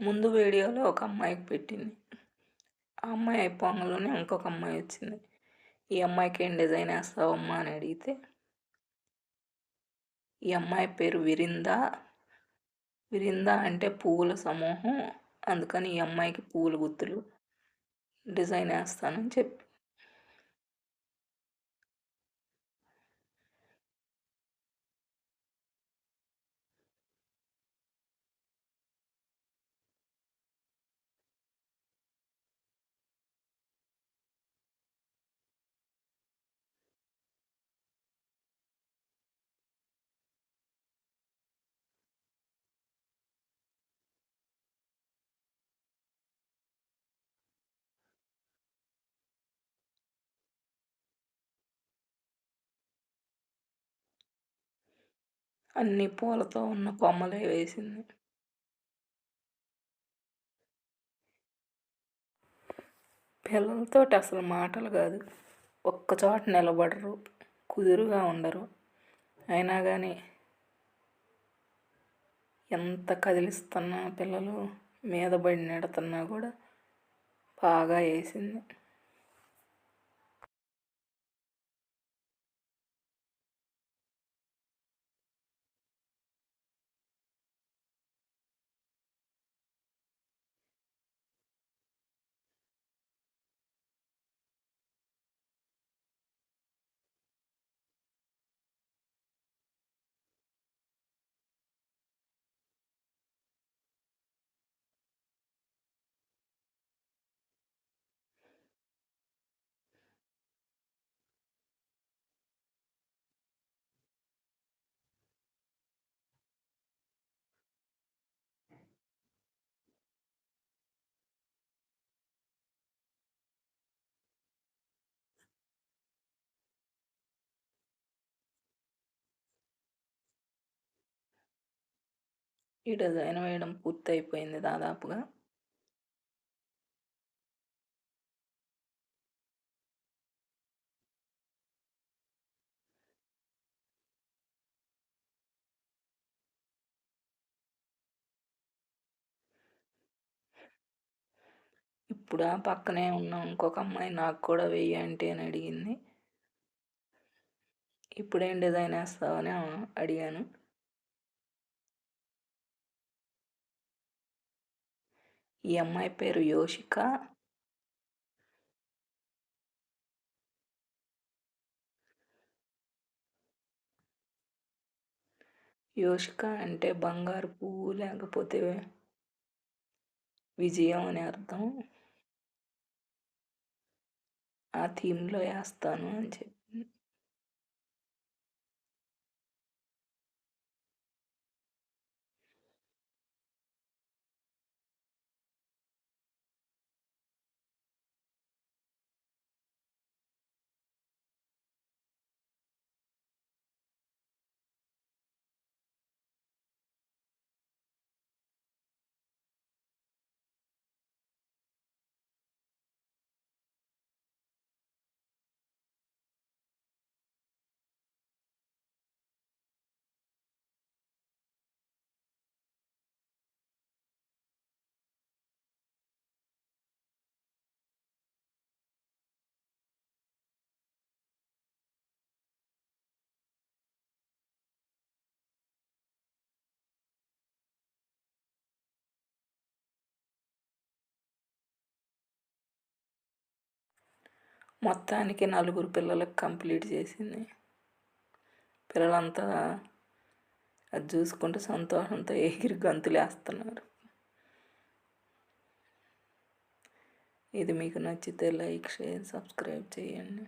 ముందు వీడియోలో ఒక అమ్మాయికి పెట్టింది. ఆ అమ్మాయి అయిపోగానే ఇంకొక అమ్మాయి వచ్చింది. ఈ అమ్మాయికి ఏం డిజైన్ వేస్తావమ్మా అని అడిగితే ఈ అమ్మాయి పేరు విరింద? విరింద అంటే పువ్వుల సమూహం. అందుకని ఈ అమ్మాయికి పువ్వుల గుత్తులు డిజైన్ వేస్తానని చెప్పి అన్ని పూలతో ఉన్న కొమ్మలే వేసింది. పిల్లలతో అసలు మాటలు కాదు. ఒక్కచోట నిలబడరు కుదురుగా ఉండరు. అయినా కానీ ఎంత కదిలిస్తున్నా పిల్లలు మీద పడి నెడుతున్నా కూడా బాగా వేసింది. ఈ డిజైన్ వేయడం పూర్తయిపోయింది దాదాపుగా. ఇప్పుడు ఆ పక్కనే ఉన్న ఇంకొక అమ్మాయి నాకు కూడా వెయ్యి అంటే అని అడిగింది. ఇప్పుడేం డిజైన్ వేస్తావని అడిగాను. ఈ అమ్మాయి పేరు యోషిక యోషిక అంటే బంగారు పువ్వు లేకపోతే విజయం అని అర్థం. ఆ థీమ్లో వేస్తాను అని చెప్పి. మొత్తానికి నలుగురు పిల్లలకు కంప్లీట్ చేసింది. పిల్లలంతా అది చూసుకుంటూ సంతోషంతో ఎగిరి గంతులేస్తున్నారు. ఇది మీకు నచ్చితే లైక్ షేర్ సబ్స్క్రైబ్ చేయండి.